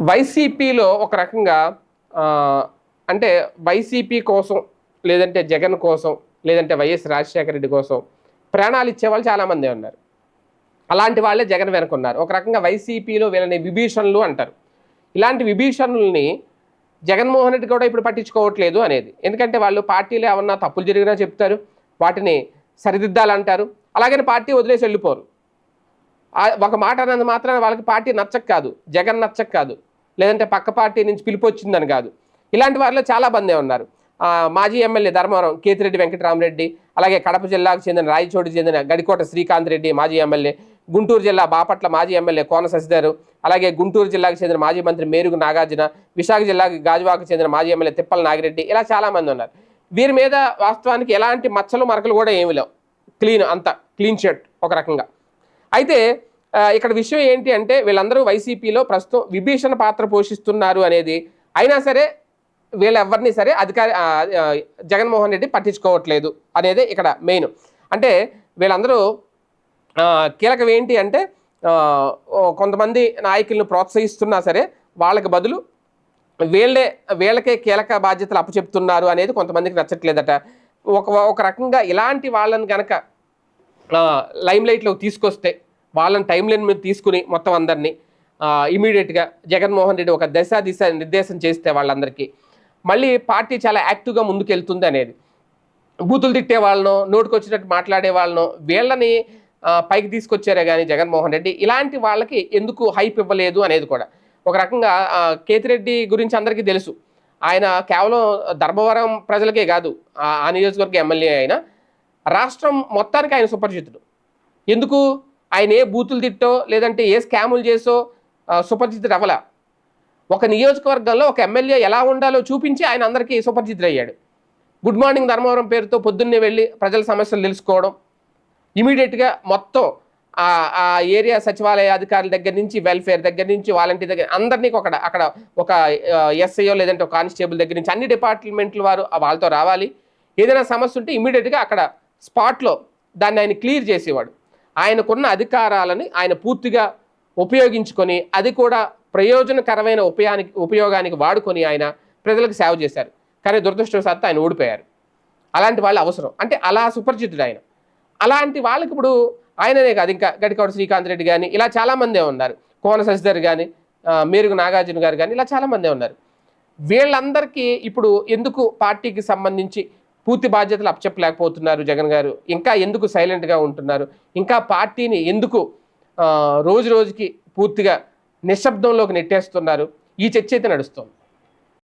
వైసీపీలో ఒక రకంగా అంటే వైసీపీ కోసం లేదంటే జగన్ కోసం లేదంటే వైఎస్ రాజశేఖర రెడ్డి కోసం ప్రాణాలు ఇచ్చేవాళ్ళు చాలామంది ఉన్నారు. అలాంటి వాళ్ళే జగన్ వెనుకున్నారు ఒక రకంగా వైసీపీలో వీళ్ళని విభీషణులు అంటారు. ఇలాంటి విభీషణుల్ని జగన్మోహన్ రెడ్డి కూడా ఇప్పుడు పట్టించుకోవట్లేదు అనేది. ఎందుకంటే వాళ్ళు పార్టీలో ఏమన్నా తప్పులు జరిగినా చెప్తారు వాటిని సరిదిద్దాలంటారు. అలాగని పార్టీ వదిలేసి వెళ్ళిపోరు. ఒక మాట అన్నది మాత్రాన వాళ్ళకి పార్టీ నచ్చక కాదు. జగన్ నచ్చక కాదు. లేదంటే పక్క పార్టీ నుంచి పిలుపు వచ్చిందని కాదు. ఇలాంటి వారిలో చాలా మందే ఉన్నారు. మాజీ ఎమ్మెల్యే ధర్మవరం కేతిరెడ్డి వెంకటరామరెడ్డి అలాగే కడప జిల్లాకు చెందిన రాయచోటికి చెందిన గడికోట శ్రీకాంత్ రెడ్డి మాజీ ఎమ్మెల్యే గుంటూరు జిల్లా బాపట్ల మాజీ ఎమ్మెల్యే కోన శశిధర్ అలాగే గుంటూరు జిల్లాకు చెందిన మాజీ మంత్రి మేరుగు నాగార్జున విశాఖ జిల్లాకు గాజువాకు చెందిన మాజీ ఎమ్మెల్యే తిప్పల నాగిరెడ్డి ఇలా చాలా మంది ఉన్నారు. వీరి మీద వాస్తవానికి ఎలాంటి మచ్చలు మరకలు కూడా ఏమి లేవు. క్లీన్ అంతా క్లీన్ షర్ట్ ఒక రకంగా. అయితే ఇక్కడ విషయం ఏంటి అంటే వీళ్ళందరూ వైసీపీలో ప్రస్తుతం విభీషణ పాత్ర పోషిస్తున్నారు అనేది. అయినా సరే వీళ్ళెవరిని సరే అధికారి జగన్మోహన్ రెడ్డి పట్టించుకోవట్లేదు అనేది ఇక్కడ మెయిన్. అంటే వీళ్ళందరూ కీలకం ఏంటి అంటే కొంతమంది నాయకులను ప్రోత్సహిస్తున్నా సరే వాళ్ళకి బదులు వీళ్ళే వీళ్ళకే కీలక బాధ్యతలు అప్పచెప్తున్నారు అనేది కొంతమందికి నచ్చట్లేదట. ఒక ఒక రకంగా ఇలాంటి వాళ్ళని కనుక లైమ్ లైట్లోకి తీసుకొస్తే వాళ్ళని టైం లైన్ మీద తీసుకుని మొత్తం అందరినీ ఇమీడియట్గా జగన్మోహన్ రెడ్డి ఒక దశ దిశ నిర్దేశం చేస్తే వాళ్ళందరికీ. మళ్ళీ పార్టీ చాలా యాక్టివ్గా ముందుకెళ్తుంది అనేది. బూతులు తిట్టే వాళ్ళను నోటుకొచ్చినట్టు మాట్లాడే వాళ్ళను వీళ్ళని పైకి తీసుకొచ్చారే కానీ జగన్మోహన్ రెడ్డి. ఇలాంటి వాళ్ళకి ఎందుకు హైప్ ఇవ్వలేదు అనేది కూడా. ఒక రకంగా కేతిరెడ్డి గురించి అందరికీ తెలుసు. ఆయన కేవలం ధర్మవరం ప్రజలకే కాదు ఆ ఆ నియోజకవర్గ ఎమ్మెల్యే అయినా రాష్ట్రం మొత్తానికి ఆయన సుపరిచితుడు. ఎందుకు? ఆయన ఏ బూతులు తిట్టో లేదంటే ఏ స్కాములు చేసో సుపరిచితుడు అవ్వలా. ఒక నియోజకవర్గంలో ఒక ఎమ్మెల్యే ఎలా ఉండాలో చూపించి ఆయన అందరికీ సుపరిచితుడు అయ్యాడు గుడ్ మార్నింగ్ ధర్మవరం పేరుతో పొద్దున్నే వెళ్ళి ప్రజల సమస్యలు తెలుసుకోవడం. ఇమీడియట్గా మొత్తం ఆ ఆ ఏరియా సచివాలయ అధికారుల దగ్గర నుంచి వెల్ఫేర్ దగ్గర నుంచి వాలంటీర్ దగ్గర అందరినీ ఒక అక్కడ ఒక ఎస్ఐఓ లేదంటే ఒక కానిస్టేబుల్ దగ్గర నుంచి అన్ని డిపార్ట్మెంట్ల వారు వాళ్ళతో రావాలి. ఏదైనా సమస్య ఉంటే ఇమీడియట్గా అక్కడ స్పాట్లో దాన్ని ఆయన క్లియర్ చేసేవాడు. ఆయనకున్న అధికారాలని ఆయన పూర్తిగా ఉపయోగించుకొని అది కూడా ప్రయోజనకరమైన ఉపయానికి ఉపయోగానికి వాడుకొని ఆయన ప్రజలకు సేవ చేశారు. కానీ దురదృష్టవశాత్తు ఆయన ఓడిపోయారు. అలాంటి వాళ్ళు అవసరం. అంటే అలా సుపరిచితుడు ఆయన. అలాంటి వాళ్ళకి ఇప్పుడు ఆయననే కాదు ఇంకా గడికోడ శ్రీకాంత్ రెడ్డి కానీ ఇలా చాలామందే ఉన్నారు. కోన శశిధర్ కానీ మేరుగు నాగార్జున గారు కానీ ఇలా చాలామందే ఉన్నారు. వీళ్ళందరికీ ఇప్పుడు ఎందుకు పార్టీకి సంబంధించి పూర్తి బాధ్యతలు అప్పచెప్పలేకపోతున్నారు జగన్ గారు. ఇంకా ఎందుకు సైలెంట్గా ఉంటున్నారు? ఇంకా పార్టీని ఎందుకు రోజు రోజుకి పూర్తిగా నిశ్శబ్దంలోకి నెట్టేస్తున్నారు? ఈ చర్చ అయితే నడుస్తుంది.